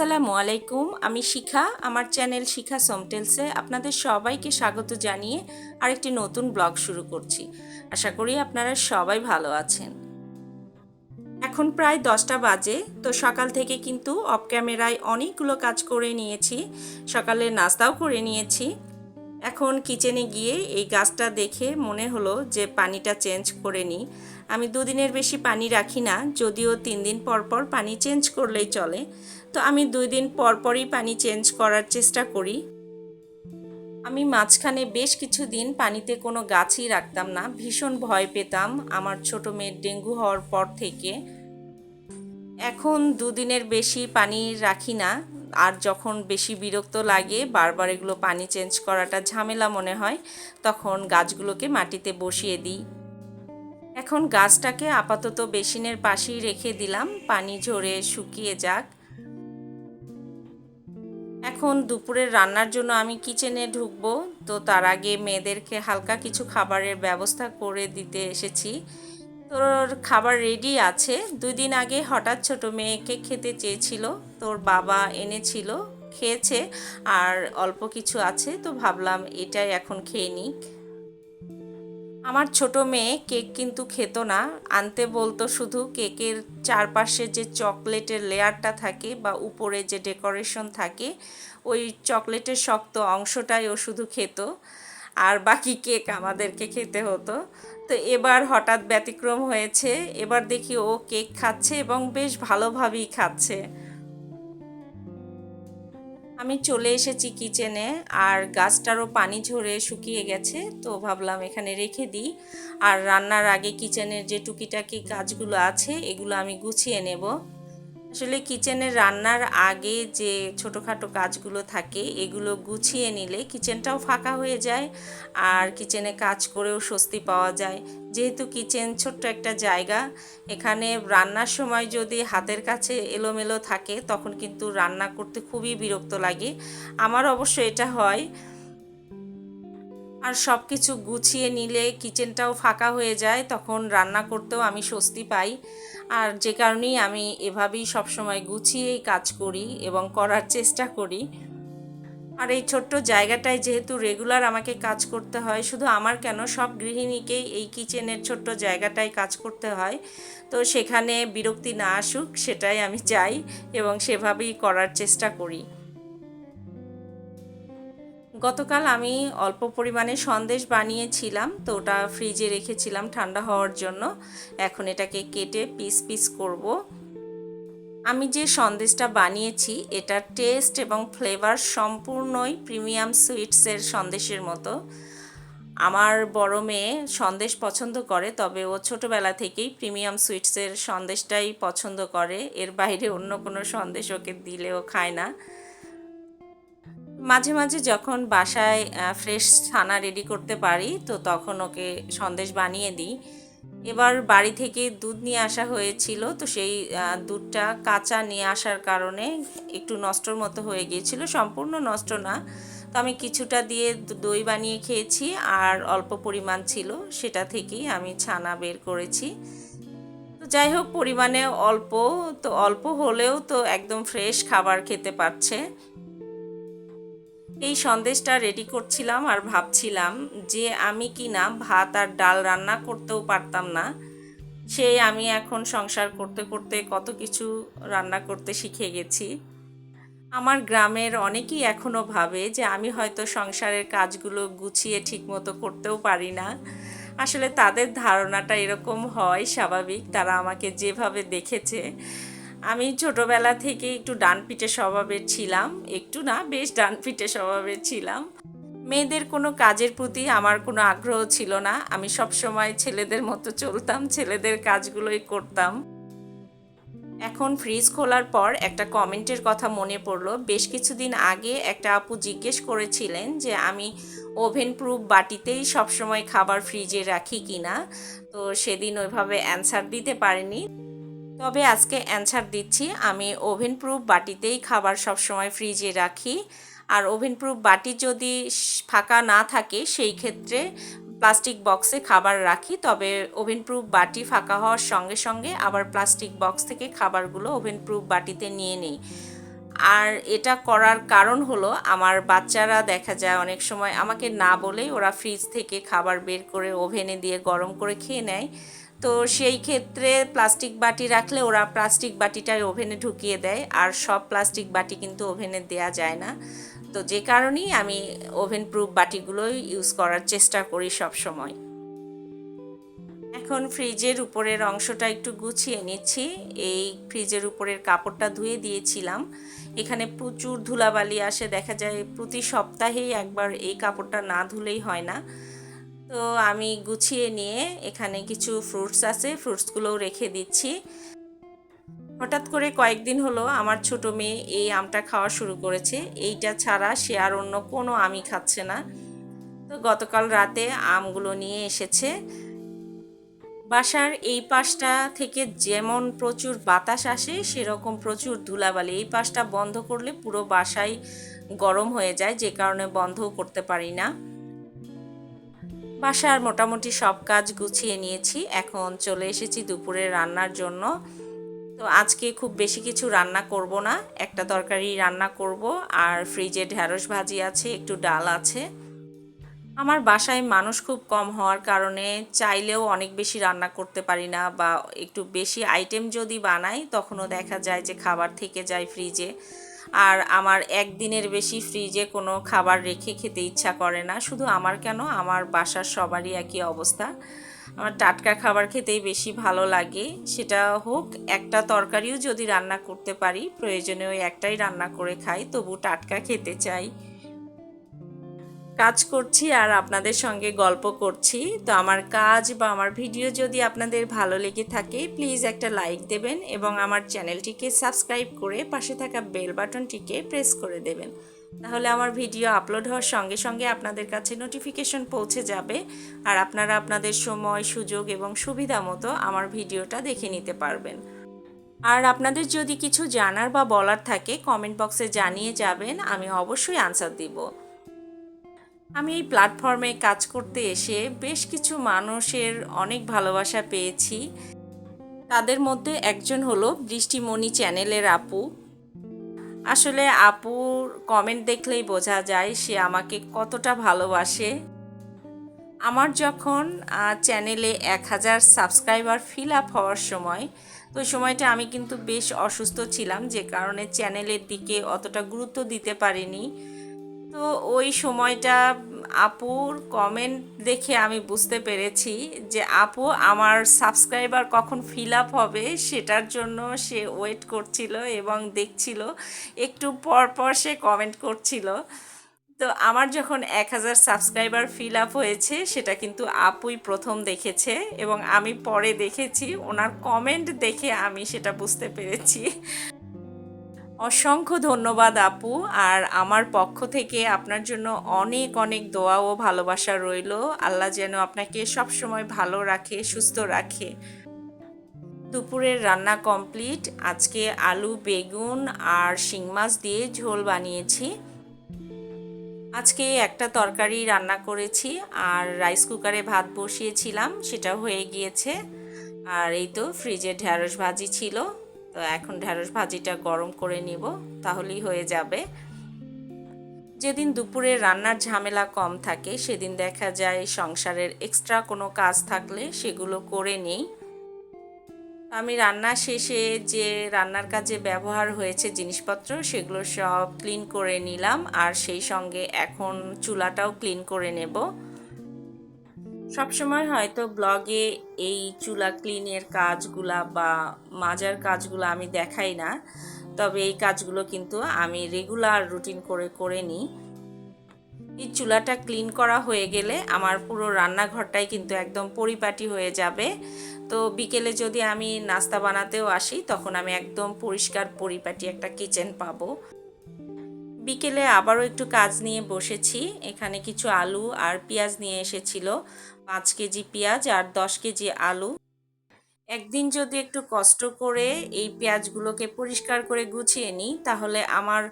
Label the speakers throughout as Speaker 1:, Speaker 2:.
Speaker 1: আসসালামু আলাইকুম, আমি শিখা, আমার চ্যানেল শিখা সমটেলসে আপনাদের সবাইকে স্বাগত জানিয়ে আরেকটি নতুন ব্লগ শুরু করছি। আশা করি আপনারা সবাই ভালো আছেন। এখন প্রায় দশটা বাজে, তো সকাল থেকে কিন্তু অফ ক্যামেরায় অনেকগুলো কাজ করে নিয়েছি, সকালে নাস্তাও করে নিয়েছি। এখন কিচেনে গিয়ে এই গাছটা দেখে মনে হলো যে পানিটা চেঞ্জ করে নিই। আমি দুদিনের বেশি পানি রাখি না, যদিও তিন দিন পর পর পানি চেঞ্জ করলেই চলে। তো আমি দুই দিন পর পরই পানি চেঞ্জ করার চেষ্টা করি। আমি মাঝখানে বেশ কিছু দিন পানিতে কোনো গাছই রাখতাম না, ভীষণ ভয় পেতাম আমার ছোট মেয়ের ডেঙ্গু হওয়ার পর থেকে। এখন দুদিনের বেশি পানি রাখি না, আর যখন বেশি বিরক্ত লাগে, বারবার এগুলো পানি চেঞ্জ করাটা ঝামেলা মনে হয়, তখন গাছগুলোকে মাটিতে বসিয়ে দিই। এখন গাছটাকে আপাতত বেসিনের পাশেই রেখে দিলাম, পানি ঝরে শুকিয়ে যাক। এখন দুপুরের রান্নার জন্য আমি কিচেনে ঢুকবো। তো তার আগে মেয়েদেরকে হালকা কিছু খাবারের ব্যবস্থা করে দিতে এসেছি। তোর খাবার রেডি আছে। দুই দিন আগে হঠাৎ ছোট মেয়েকে খেতে চেয়েছিল। তোর বাবা এনেছিল, খেয়েছে, আর অল্প কিছু আছে। তো ভাবলাম এটাই এখন খেয়ে নিক। আমার ছোট মেয়ে কেক কিন্তু খেত না। আনতে বলতো শুধু কেকের চারপাশে যে চকলেটের লেয়ারটা থাকে বা উপরে যে ডেকোরেশন থাকে, ওই চকলেটের শক্ত অংশটাই ও শুধু খেত। আর বাকি কেক আমাদেরকে খেতে হতো। তো এবার হঠাৎ ব্যতিক্রম হয়েছে। এবার দেখি ও কেক খাচ্ছে এবং বেশ ভালোভাবেই খাচ্ছে। আমি চলে এসেছি কিচেনে আর গাছটারও পানি ঝরে শুকিয়ে গেছে, তো ভাবলাম এখানে রেখে দিই। আর রান্নার আগে কিচেনের যে টুকিটাকি গাছগুলো আছে, এগুলো আমি গুছিয়ে নেব। আসলে কিচেনের রান্নার আগে যে ছোটোখাটো কাজগুলো থাকে, এগুলো গুছিয়ে নিলে কিচেনটাও ফাঁকা হয়ে যায় আর কিচেনে কাজ করেও স্বস্তি পাওয়া যায়। যেহেতু কিচেন ছোট্ট একটা জায়গা, এখানে রান্নার সময় যদি হাতের কাছে এলোমেলো থাকে, তখন কিন্তু রান্না করতে খুবই বিরক্ত লাগে। আমার অবশ্য এটা হয়। আর সব কিছু গুছিয়ে নিলে কিচেনটাও ফাঁকা হয়ে যায়, তখন রান্না করতেও আমি স্বস্তি পাই। আর যে কারণেই আমি এভাবেই সবসময় গুছিয়েই কাজ করি এবং করার চেষ্টা করি। আর এই ছোট্ট জায়গাটায় যেহেতু রেগুলার আমাকে কাজ করতে হয়, শুধু আমার কেন, সব গৃহিণীকেই এই কিচেনের ছোট্ট জায়গাটায় কাজ করতে হয়। তো সেখানে বিরক্তি না আসুক, সেটাই আমি চাই এবং সেভাবেই করার চেষ্টা করি। গতকাল আমি অল্প পরিমাণে সন্দেশ বানিয়েছিলাম, তো ওটা ফ্রিজে রেখেছিলাম ঠান্ডা হওয়ার জন্য। এখন এটাকে কেটে পিস পিস করব। আমি যে সন্দেশটা বানিয়েছি এটা টেস্ট এবং ফ্লেভার সম্পূর্ণই প্রিমিয়াম সুইটসের সন্দেশের মতো। আমার বড় মেয়ে সন্দেশ পছন্দ করে, তবে ও ছোটোবেলা থেকেই প্রিমিয়াম সুইটসের সন্দেশটাই পছন্দ করে। এর বাইরে অন্য কোনো সন্দেশ ওকে দিলেও খায় না। মাঝে মাঝে যখন বাসায় ফ্রেশ ছানা রেডি করতে পারি, তো তখন ওকে সন্দেশ বানিয়ে দিই। এবার বাড়ি থেকে দুধ নিয়ে আসা হয়েছিল, তো সেই দুধটা কাঁচা নিয়ে আসার কারণে একটু নষ্টর মতো হয়ে গিয়েছিল, সম্পূর্ণ নষ্ট না। তো আমি কিছুটা দিয়ে দই বানিয়ে খেয়েছি, আর অল্প পরিমাণ ছিল, সেটা থেকেই আমি ছানা বের করেছি। তো যাই হোক, পরিমাণে অল্প, তো অল্প হলেও তো একদম ফ্রেশ খাবার খেতে পারছে। এই সন্দেশটা রেডি করছিলাম আর ভাবছিলাম যে আমি কি না ভাত আর ডাল রান্না করতেও পারতাম না। সে আমি এখন সংসার করতে করতে কত কিছু রান্না করতে শিখে গেছি। আমার গ্রামের অনেকেই এখনও ভাবে যে আমি হয়তো সংসারের কাজগুলো গুছিয়ে ঠিকমতো করতেও পারি না। আসলে তাদের ধারণাটা এরকম হয়, স্বাভাবিক। তারা আমাকে যেভাবে দেখেছে আমি ছোটোবেলা থেকে একটু ডানপিটে স্বভাবের ছিলাম, একটু না, বেশ ডানপিটে স্বভাবের ছিলাম। মেয়েদের কোনো কাজের প্রতি আমার কোনো আগ্রহ ছিল না। আমি সব সময় ছেলেদের মতো চলতাম, ছেলেদের কাজগুলোই করতাম। এখন ফ্রিজ খোলার পর একটা কমেন্টের কথা মনে পড়ল। বেশ কিছুদিন আগে একটা আপু জিজ্ঞেস করেছিলেন যে, আমি ওভেন প্রুফ বাটিতেই সবসময় খাবার ফ্রিজে রাখি কি না তো সেদিন ওইভাবে অ্যান্সার দিতে পারিনি। তবে আজকে অ্যান্সার দিচ্ছি। আমি ওভেন প্রুফ বাটিতেই খাবার সবসময় ফ্রিজে রাখি। আর ওভেন প্রুফ বাটি যদি ফাঁকা না থাকে, সেই ক্ষেত্রে প্লাস্টিক বক্সে খাবার রাখি। তবে ওভেন প্রুফ বাটি ফাঁকা হওয়ার সঙ্গে সঙ্গে আবার প্লাস্টিক বক্স থেকে খাবারগুলো ওভেন প্রুফ বাটিতে নিয়ে নিই। আর এটা করার কারণ হলো, আমার বাচ্চারা দেখা যায় অনেক সময় আমাকে না বলেই ওরা ফ্রিজ থেকে খাবার বের করে ওভেনে দিয়ে গরম করে খেয়ে নেয়। তো সেই ক্ষেত্রে প্লাস্টিক বাটি রাখলে ওরা প্লাস্টিক বাটিটাই ওভেনে ঢুকিয়ে দেয়, আর সব প্লাস্টিক বাটি কিন্তু ওভেনে দেয়া যায় না। তো যে কারণেই আমি ওভেন প্রুফ বাটিগুলোই ইউজ করার চেষ্টা করি সব সময়। এখন ফ্রিজের উপরের অংশটা একটু গুছিয়ে নিচ্ছি। এই ফ্রিজের উপরের কাপড়টা ধুয়ে দিয়েছিলাম। এখানে প্রচুর ধুলাবালি আসে, দেখা যায় প্রতি সপ্তাহেই একবার এই কাপড়টা না ধুলেই হয় না। তো আমি গুছিয়ে নিয়ে এখানে কিছু ফ্রুটস আছে ফ্রুটসগুলোও রেখে দিচ্ছি। হঠাৎ করে কয়েকদিন হলো আমার ছোট মেয়ে এই আমটা খাওয়া শুরু করেছে। এইটা ছাড়া সে আর অন্য কোনো আমই খাচ্ছে না। তো গতকাল রাতে আমগুলো নিয়ে এসেছে। বাসার এই পাশটা থেকে যেমন প্রচুর বাতাস আসে, সেরকম প্রচুর ধুলাবালি। এই পাশটা বন্ধ করলে পুরো বাসায় গরম হয়ে যায়, যে কারণে বন্ধও করতে পারি না। বাসার মোটামুটি সব কাজ গুছিয়ে নিয়েছি। এখন চলে এসেছি দুপুরে রান্নার জন্য। তো আজকে খুব বেশি কিছু রান্না করব না। একটা তরকারি রান্না করব। আর ফ্রিজে ঢ্যাঁড়স ভাজি আছে, একটু ডাল আছে। আমার বাসায় মানুষ খুব কম হওয়ার কারণে চাইলেও অনেক বেশি রান্না করতে পারি না বা একটু বেশি আইটেম যদি বানাই, তখনও দেখা যায় যে খাবার থেকে যায় ফ্রিজে। আর আমার একদিনের বেশি ফ্রিজে কোনো খাবার রেখে খেতে ইচ্ছা করে না। শুধু আমার কেন? আমার বাসার সবারই একই অবস্থা। আমার টাটকা খাবার খেতেই বেশি ভালো লাগে। সেটা হোক, একটা তরকারিও যদি রান্না করতে পারি, প্রয়োজনে ওই একটাই রান্না করে খাই, তবু টাটকা খেতে চাই। কাজ করছি আর আপনাদের সঙ্গে গল্প করছি। তো আমার কাজ বা আমার ভিডিও যদি আপনাদের ভালো লেগে থাকে প্লিজ একটা লাইক দেবেন এবং আমার চ্যানেলটিকে সাবস্ক্রাইব করে পাশে থাকা বেল বাটনটিকে প্রেস করে দেবেন। তাহলে আমার ভিডিও আপলোড হওয়ার সঙ্গে সঙ্গে আপনাদের কাছে নোটিফিকেশন পৌঁছে যাবে আর আপনারা আপনাদের সময়, সুযোগ এবং সুবিধা মতো আমার ভিডিওটা দেখে নিতে পারবেন। আর আপনাদের যদি কিছু জানার বা বলার থাকে কমেন্ট বক্সে জানিয়ে যাবেন, আমি অবশ্যই আনসার দিব। আমি এই প্ল্যাটফর্মে কাজ করতে এসে বেশ কিছু মানুষের অনেক ভালোবাসা পেয়েছি। তাদের মধ্যে একজন হলো বৃষ্টিমণি চ্যানেলের আপু। আসলে আপুর কমেন্ট দেখলেই বোঝা যায় সে আমাকে কতটা ভালোবাসে। আমার যখন চ্যানেলে এক হাজার সাবস্ক্রাইবার ফিল আপ হওয়ার সময়, তো সময়টা আমি কিন্তু বেশ অসুস্থ ছিলাম, যে কারণে চ্যানেলের দিকে অতটা গুরুত্ব দিতে পারিনি। তো ওই সময়টা আপুর কমেন্ট দেখে আমি বুঝতে পেরেছি যে আপু আমার সাবস্ক্রাইবার কখন ফিল আপ হবে সেটার জন্য সে ওয়েট করছিল এবং দেখছিল। একটু পর পর সে কমেন্ট করছিল। তো আমার যখন এক হাজার সাবস্ক্রাইবার ফিল আপ হয়েছে সেটা কিন্তু আপুই প্রথম দেখেছে এবং আমি পরে দেখেছি। ওনার কমেন্ট দেখে আমি সেটা বুঝতে পেরেছি। অসংখ্য ধন্যবাদ আপু, আর আমার পক্ষ থেকে আপনার জন্য অনেক অনেক দোয়া ও ভালোবাসা রইল। আল্লাহ যেন আপনাকে সবসময় ভালো রাখে, সুস্থ রাখে। দুপুরের রান্না কমপ্লিট। আজকে আলু, বেগুন আর শিং মাছ দিয়ে ঝোল বানিয়েছি। আজকে একটা তরকারি রান্না করেছি আর রাইস কুকারে ভাত বসিয়েছিলাম সেটা হয়ে গিয়েছে। আর এই তো ফ্রিজে ঢ্যাঁড়স ভাজি ছিল। তো এখন ঢ্যাঁড়স ভাজিটা গরম করে নিব, তাহলেই হয়ে যাবে। যেদিন দুপুরে রান্নার ঝামেলা কম থাকে, সেদিন দেখা যায় সংসারের এক্সট্রা কোনো কাজ থাকলে সেগুলো করে নিই। আমি রান্না শেষে যে রান্নার কাজে ব্যবহার হয়েছে জিনিসপত্র, সেগুলো সব ক্লিন করে নিলাম, আর সেই সঙ্গে এখন চুলাটাও ক্লিন করে নেব। সবসময় হয়তো ব্লগে এই চুলা ক্লিনের কাজগুলা বা মাজার কাজগুলো আমি দেখাই না। তবে এই কাজগুলো কিন্তু আমি রেগুলার রুটিন করে করে নিই। এই চুলাটা ক্লিন করা হয়ে গেলে আমার পুরো রান্নাঘরটাই কিন্তু একদম পরিপাটি হয়ে যাবে। তো বিকেলে যদি আমি নাস্তা বানাতেও আসি, তখন আমি একদম পরিষ্কার পরিপাটি একটা কিচেন পাবো। বিকেলে আবারও একটু কাজ নিয়ে বসেছি। এখানে কিছু আলু আর পেঁয়াজ নিয়ে এসেছিল। পাঁচ কেজি পেঁয়াজ আর দশ কেজি আলু। একদিন যদি একটু কষ্ট করে এই পেঁয়াজগুলোকে পরিষ্কার করে গুছিয়ে নিই, তাহলে আমার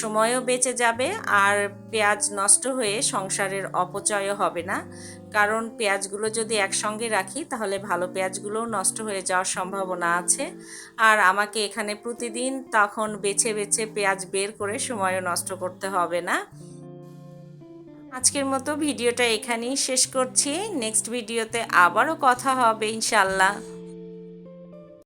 Speaker 1: সময়ও বেঁচে যাবে আর পেঁয়াজ নষ্ট হয়ে সংসারের অপচয়ও হবে না। কারণ পেঁয়াজগুলো যদি একসঙ্গে রাখি, তাহলে ভালো পেঁয়াজগুলোও নষ্ট হয়ে যাওয়ার সম্ভাবনা আছে। আর আমাকে এখানে প্রতিদিন তখন বেছে বেছে পেঁয়াজ বের করে সময়ও নষ্ট করতে হবে না। আজকের মতো ভিডিওটা এখানেই শেষ করছি। নেক্সট ভিডিওতে আবারও কথা হবে, ইনশাল্লাহ।